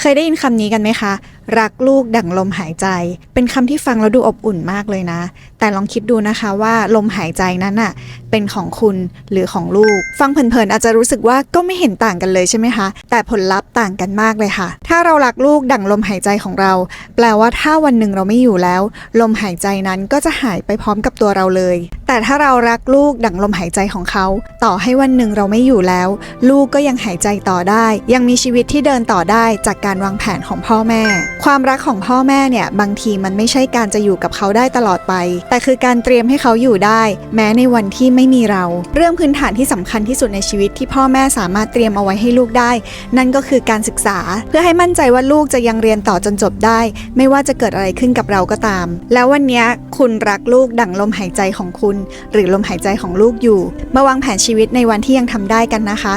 เคยได้ยินคำนี้กันไหมคะ รักลูกดั่งลมหายใจ เป็นคำที่ฟังแล้วดูอบอุ่นมากเลยนะ แต่ลองคิดดูนะคะว่าลมหายใจนั้นน่ะเป็นของคุณหรือของลูก ฟังเผินๆอาจจะรู้สึกว่าก็ไม่เห็นต่างกันเลยใช่ไหมคะ แต่ผลลัพธ์ต่างกันมากเลยค่ะ ถ้าเรารักลูกดั่งลมหายใจของเรา แปลว่าถ้าวันหนึ่งเราไม่อยู่แล้ว ลมหายใจนั้นก็จะหายไปพร้อมกับตัวเราเลย แต่ถ้าเรารักลูกดั่งลมหายใจของเขา ต่อให้วันหนึ่งเราไม่อยู่แล้ว ลูกก็ยังหายใจต่อได้ ยังมีชีวิตที่เดินต่อได้จากการวางแผนของพ่อแม่ความรักของพ่อแม่เนี่ยบางทีมันไม่ใช่การจะอยู่กับเขาได้ตลอดไป แต่คือการเตรียมให้เขาอยู่ได้ แม้ในวันที่ไม่มีเรา เรื่องพื้นฐานที่สำคัญที่สุดในชีวิตที่พ่อแม่สามารถเตรียมเอาไว้ให้ลูกได้ นั่นก็คือการศึกษา เพื่อให้มั่นใจว่าลูกจะยังเรียนต่อจนจบได้ ไม่ว่าจะเกิดอะไรขึ้นกับเราก็ตาม แล้ววันนี้คุณรักลูกดั่งลมหายใจของคุณ หรือลมหายใจของลูกอยู่ มาวางแผนชีวิตในวันที่ยังทำได้กันนะคะ